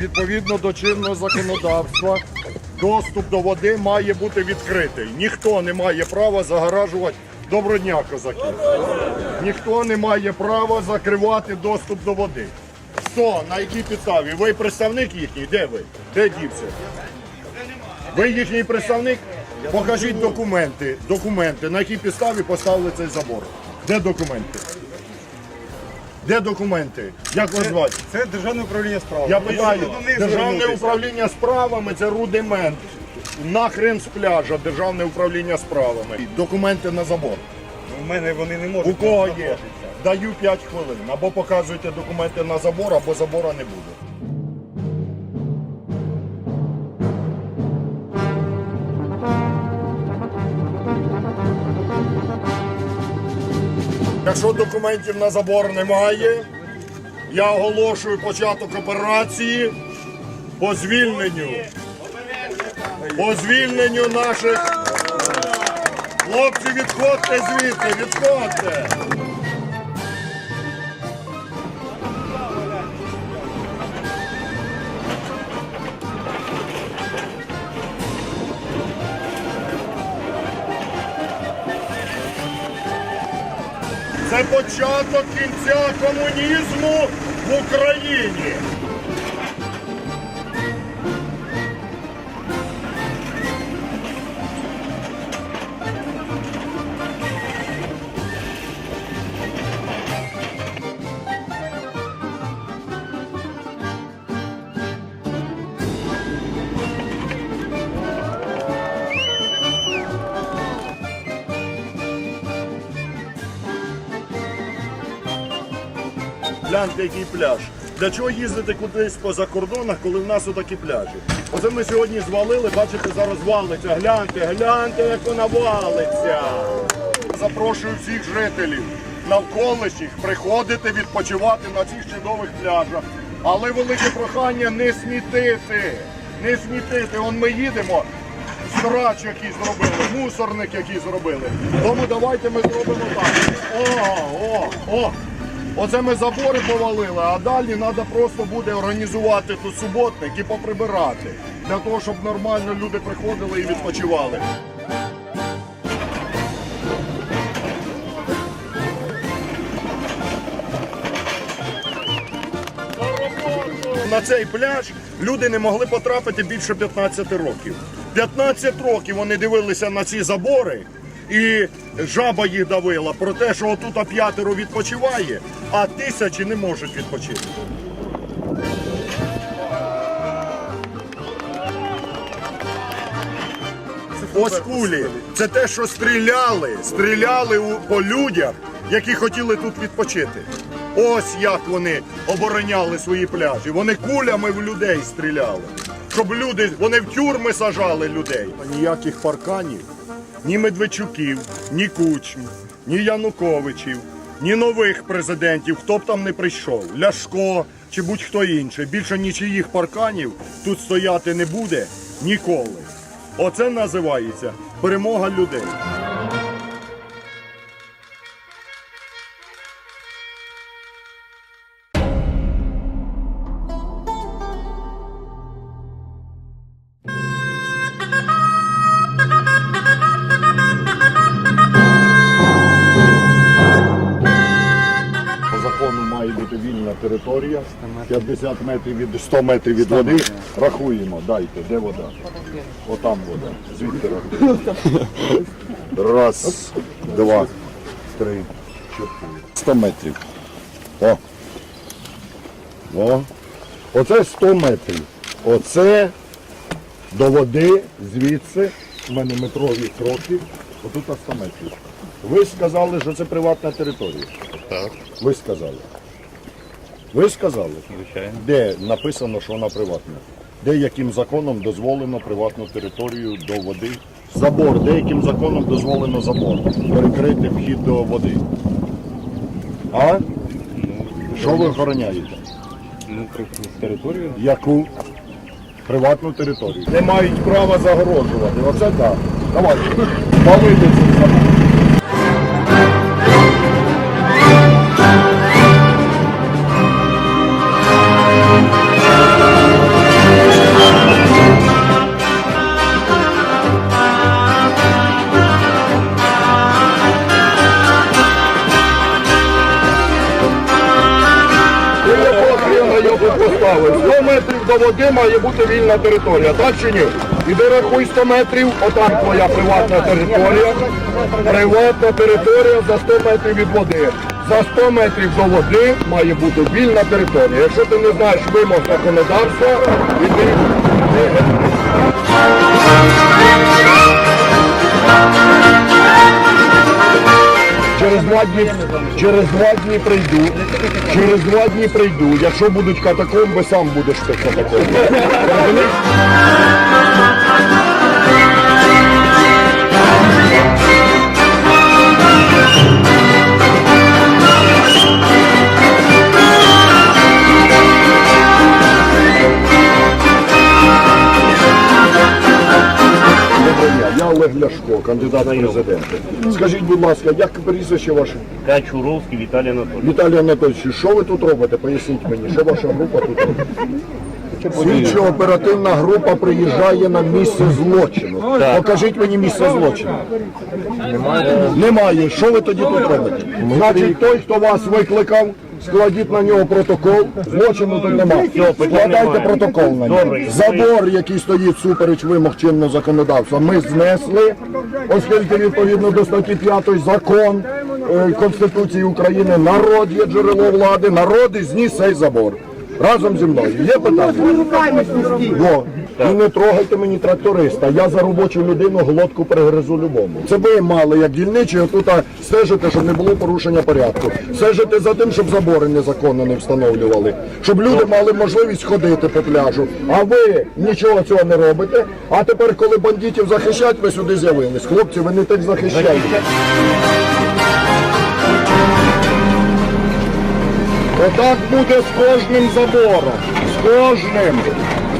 відповідно до чинного законодавства, доступ до води має бути відкритий. Ніхто не має права загоражувати доброго дня, козаки. Ніхто не має права закривати доступ до води. Хто? На якій підставі? Ви представник їхній? Де ви? Де дівся? Ви їхній представник? Покажіть документи, документи, на якій підставі поставили цей забор. Де документи? Де документи? Як вас звати? Це державне управління справами. Я питаю, державне управління справами це рудимент. Нахрен з пляжа, державне управління справами. Документи на забор. У мене вони не можуть. У кого є? Даю 5 хвилин. Або показуйте документи на забор, або забора не буде. Якщо документів на забор немає, я оголошую початок операції по звільненню. По звільненню наших хлопців відходьте звідси, відходьте. Це початок кінця комунізму в Україні. Гляньте, який пляж. Для чого їздити кудись по закордонах, коли в нас отакі пляжі? Оце ми сьогодні звалили, бачите, зараз валиться. Гляньте, гляньте, як вона валиться. Запрошую всіх жителів навколишніх приходити відпочивати на цих чудових пляжах. Але велике прохання не смітити. Не смітити. Он ми їдемо. Срач, який зробили, мусорник, який зробили. Тому давайте ми зробимо так. О, о, о! Оце ми забори повалили, а далі треба просто буде організувати тут суботник і поприбирати. Для того, щоб нормально люди приходили і відпочивали. На цей пляж люди не могли потрапити більше 15 років. 15 років вони дивилися на ці забори, і жаба їх давила про те, що отут п'ятеро відпочиває, а тисячі не можуть відпочити. Ось кулі. Це те, що стріляли, стріляли по людях, які хотіли тут відпочити. Ось як вони обороняли свої пляжі. Вони кулями в людей стріляли. Щоб люди, вони в тюрми сажали людей. Ніяких парканів, ні Медведчуків, ні Кучм, ні Януковичів, ні нових президентів, хто б там не прийшов, Ляшко чи будь-хто інший. Більше нічиїх парканів тут стояти не буде ніколи. Оце називається перемога людей. Територія, 50 метрів від 100 метрів від води. Рахуємо, дайте, де вода? Отам вода. Звідки рахуємо? Раз, два, три, чотири. 100 метрів. О. О. Оце 100 метрів. Оце до води звідси. У мене метрові кроки. Отут 100 метрів. Ви сказали, що це приватна територія. Так, Ви сказали. Ви сказали? звичайно. Де написано, що вона приватна? Де яким законом дозволено приватну територію до води? Забор, де яким законом дозволено забор? Перекрити вхід до води. А? Що ви охороняєте? Ну, територію. Яку? Приватну територію. Не мають права загорожувати. Оце так. Давайте. Палити цей води має бути вільна територія, так чи ні? Іди рахуй 100 метрів, отак твоя приватна територія. Приватна територія за 100 метрів від води. За 100 метрів до води має бути вільна територія. Якщо ти не знаєш вимог законодавства, іди. Два дні, через два дні прийду, через два дні прийду. Якщо будуть катакомби, сам будеш в тих. Олег Ляшко, кандидат в президенти. Скажіть, будь ласка, як прізвище ваше? Качуровський Віталій Анатолійович. Віталій Анатольович, що ви тут робите? Поясніть мені, що ваша група тут робить? Слідчо-оперативна група приїжджає на місце злочину. Покажіть мені місце злочину. Немає. Немає. Що ви тоді тут робите? Значить, той, хто вас викликав, складіть на нього протокол. Злочину тут немає. Складайте протокол на нього. Забор, який стоїть супереч вимог чинного законодавства, ми знесли, оскільки відповідно до статті 5 закон е, Конституції України народ є джерело влади, народ і зніс цей забор. Разом зі мною. Є питання? Во. І не трогайте мені тракториста. Я за робочу людину глотку перегризу любому. Це ви мали, як дільничі, отут а, стежите, щоб не було порушення порядку. Стежите за тим, щоб забори незаконно не встановлювали. Щоб люди мали можливість ходити по пляжу. А ви нічого цього не робите. А тепер, коли бандитів захищать, ви сюди з'явились. Хлопці, ви не так захищаєте. Отак буде з кожним забором. З кожним.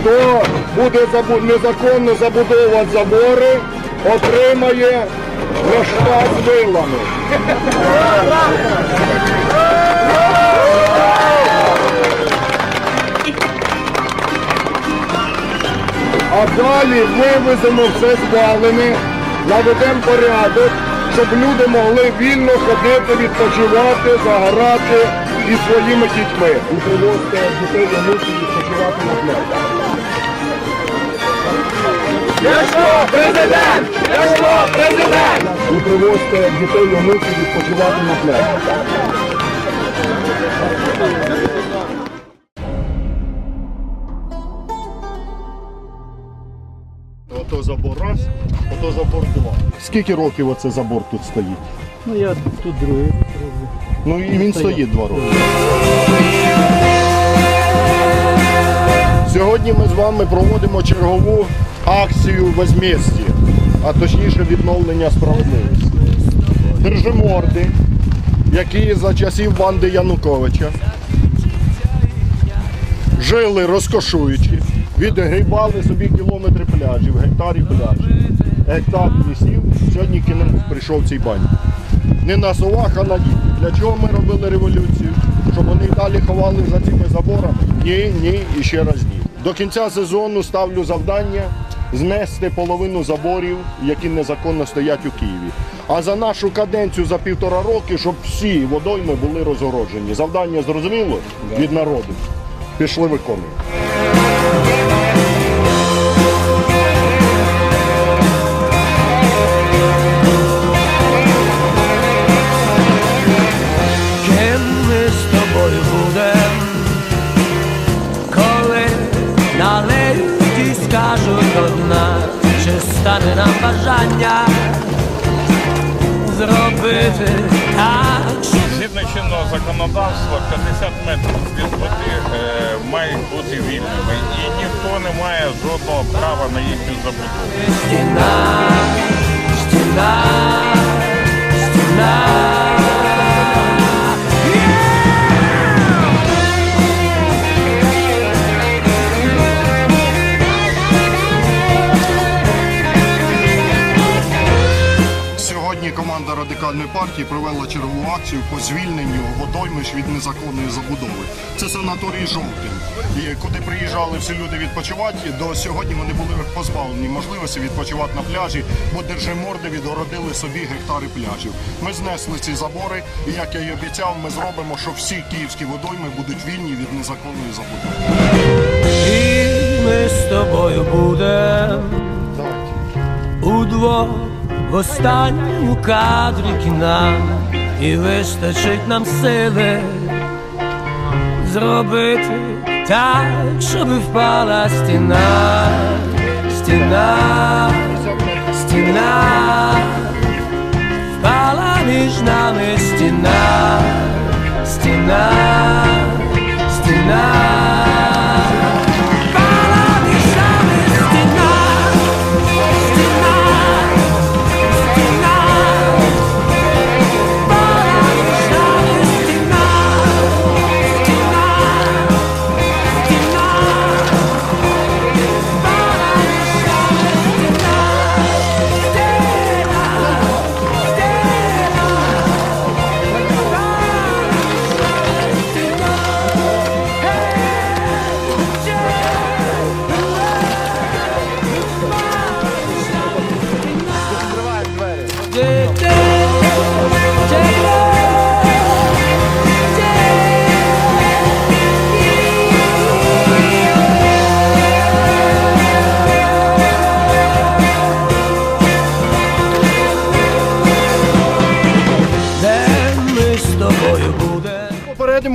Хто буде забу- незаконно забудовувати забори, отримає рожка з вилами. А далі вивеземо все звалене, наведемо порядок, щоб люди могли вільно ходити, відпочивати, загорати із своїми дітьми. І привозити дітей і онуків відпочивати на пляж. Яшко, президент! Яшко, президент! І привозити дітей і онуків відпочивати на пляж. Ото забор раз, ото забор два. Скільки років оце забор тут стоїть? Ну я тут другий. Ну і він стоїть два роки. Сьогодні ми з вами проводимо чергову акцію возмездя, а точніше відновлення справедливості. Держиморди, які за часів банди Януковича жили розкошуючи, відгрібали собі кілометри пляжів, гектарів пляжів, гектар лісів, сьогодні кінець прийшов цій банді. Не на словах, а на ділі. Для чого ми робили революцію? Щоб вони й далі ховали за цими заборами? Ні, ні і ще раз ні. До кінця сезону ставлю завдання знести половину заборів, які незаконно стоять у Києві. А за нашу каденцію за півтора роки, щоб всі водойми були розгороджені. Завдання зрозуміло від народу. Пішли виконуємо. Бажання зробити так, Згідно чинного законодавства, 50 метрів від води е, мають бути вільними, і ніхто не має жодного права на їхню забудову. Партії провела чергову акцію по звільненню водоймищ від незаконної забудови. Це санаторій жовтень, і куди приїжджали всі люди відпочивати. До сьогодні вони були позбавлені можливості відпочивати на пляжі, бо держиморди відгородили собі гектари пляжів. Ми знесли ці забори, і як я й обіцяв, ми зробимо, що всі київські водойми будуть вільні від незаконної забудови. І ми з тобою будем удвох в останньому кадрі кіна, і вистачить нам сили зробити так, щоб впала стіна, стіна, стіна, впала між нами стіна, стіна, стіна. Де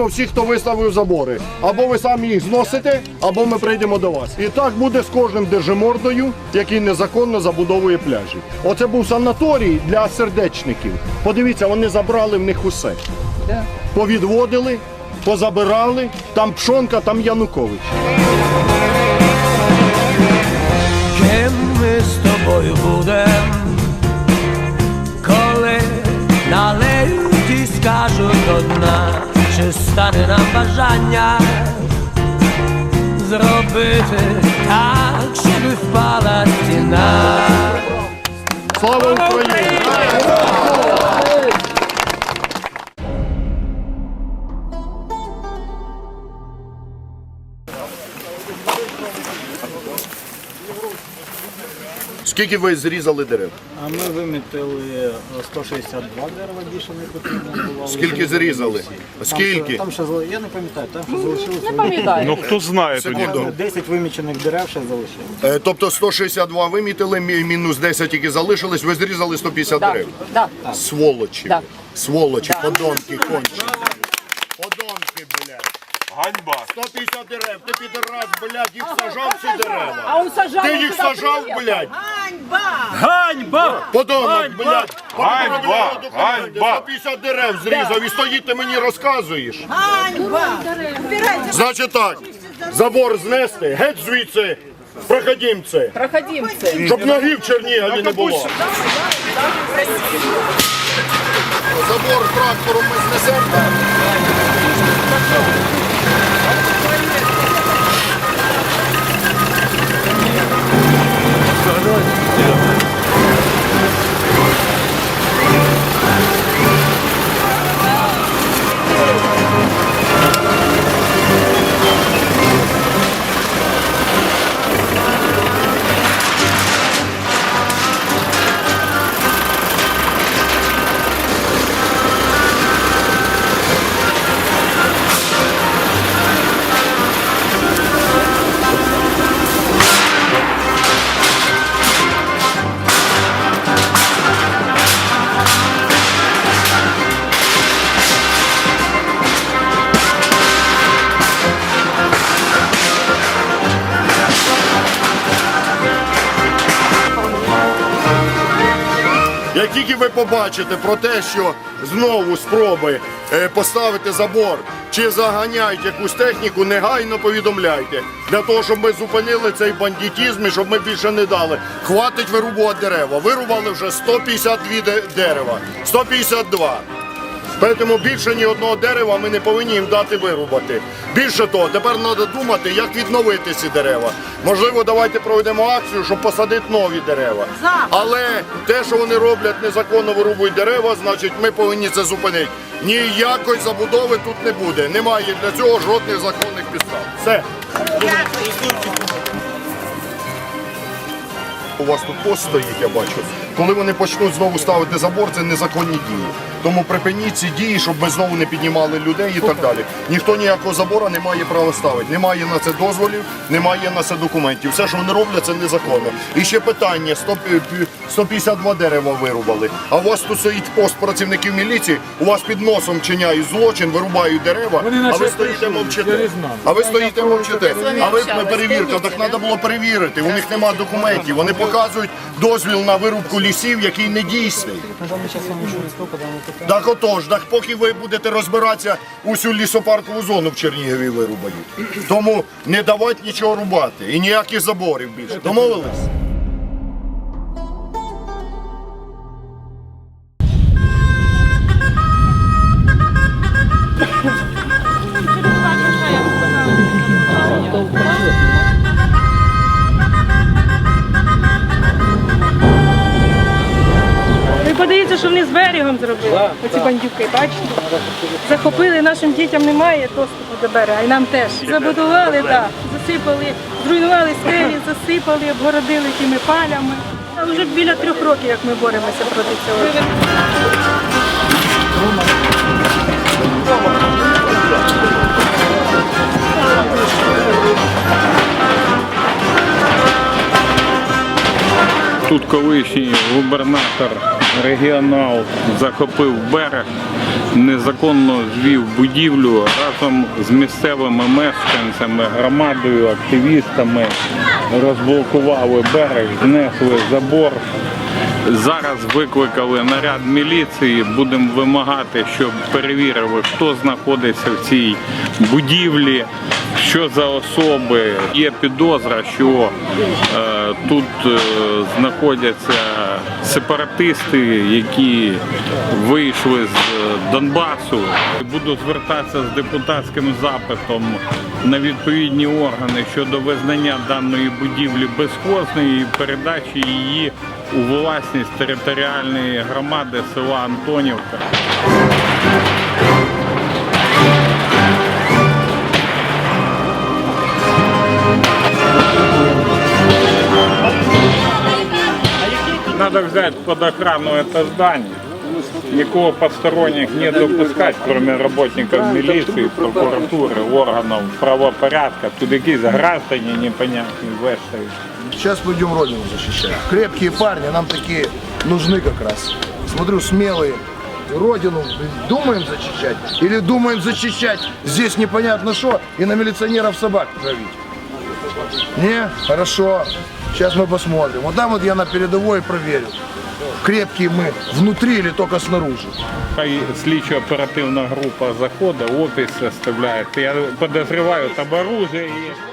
Попередимо всіх, хто виставив забори. Або ви самі їх зносите, або ми прийдемо до вас. І так буде з кожним держимордою, який незаконно забудовує пляжі. Оце був санаторій для сердечників. Подивіться, вони забрали в них усе. Повідводили, позабирали, там пшонка, там Янукович. Ким ми з тобою будем, коли налеють і скажуть одна, чи стане нам бажання зробити так, щоб впала стіна. Слава Україні! Скільки ви зрізали дерев? А ми вимітили 162 дерева, більше не потрібно було. Скільки зрізали? Там Скільки? ще- Там ще зали- я не пам'ятаю, там ще залишилось. Не пам'ятаю. Ну хто знає тоді? Секунду. 10 вимічених дерев ще залишилось. Е, Тобто 162 вимітили, мі- мінус 10 тільки залишились, ви зрізали 150 Да, дерев. да. Сволочі. Да. Сволочі, подонки кончені. Подонки, блядь. Ганьба. 150 дерев, ти підраз, блядь, їх сажав ці дерева. А он сажав. Ти їх сажав, блядь. Ганьба! Подонок, блядь. Ганьба! Ганьба! 150 дерев зрізав і стоїть ти мені розказуєш. Значить так, забор знести, геть звідси, проходімце, Проходимці. щоб ноги в Чернігові не було. Забор трактором ми знесемо. Як тільки ви побачите про те, що знову спроби е, поставити забор чи заганяють якусь техніку, негайно повідомляйте. Для того, щоб ми зупинили цей бандитізм і щоб ми більше не дали. Хватить вирубувати дерева. Вирубали вже 152 де- дерева. 152. Тому більше ні одного дерева ми не повинні їм дати вирубати. Більше того, тепер треба думати, як відновити ці дерева. Можливо, давайте проведемо акцію, щоб посадити нові дерева. Але те, що вони роблять незаконно вирубують дерева, значить ми повинні це зупинити. Ніякої забудови тут не буде. Немає для цього жодних законних підстав. Все. У вас тут пост стоїть, я бачу. Коли вони почнуть знову ставити забор, це незаконні дії. Тому припиніть ці дії, щоб ми знову не піднімали людей і так далі. Ніхто ніякого забора не має права ставити. Немає на це дозволів, немає на це документів. Все, що вони роблять, це незаконно. І ще питання: 100 пі- пі- 152 дерева вирубали. А у вас тут стоїть пост працівників міліції, у вас під носом чиняють злочин, вирубають дерева, а ви стоїте мовчите. А ви стоїте мовчите. А ви перевірка, так треба було перевірити. У них немає документів. Вони показують дозвіл на вирубку лісів, який не дійсний. Так отож, так поки ви будете розбиратися, усю лісопаркову зону в Чернігові вирубають. Тому не давати нічого рубати і ніяких заборів більше. Домовились? Що вони з берегом зробили. Оці бандюки, бачите? Захопили, нашим дітям немає доступу до берега, і нам теж. Забудували, так, засипали, зруйнували скелі, засипали, обгородили тими палями. А вже біля трьох років, як ми боремося проти цього. Тут колишній губернатор регіонал захопив берег, незаконно звів будівлю разом з місцевими мешканцями, громадою, активістами розблокували берег, знесли забор. Зараз викликали наряд міліції. Будемо вимагати, щоб перевірили, хто знаходиться в цій будівлі, що за особи. Є підозра, що е, тут е, знаходяться сепаратисти, які вийшли з е, Донбасу. Буду звертатися з депутатським запитом на відповідні органи щодо визнання даної будівлі безхозною і передачі її у власність територіальної громади села Антонівка. Надо взять под охрану это здание. Никого посторонних не допускать, кроме работников милиции, прокуратуры, органов правопорядка. Тут якісь граждане непонятні вештають. Сейчас пойдем Родину защищать. Крепкие парни, нам такие нужны как раз. Смотрю, смелые. Родину думаем защищать или думаем защищать здесь непонятно что и на милиционеров собак травить? Не? Хорошо. Сейчас мы посмотрим. Вот там вот я на передовой проверю. Крепкие мы внутри или только снаружи. Хай слідчо-оперативна група заходить, опис оставляет. Я подозреваю, там оружие є.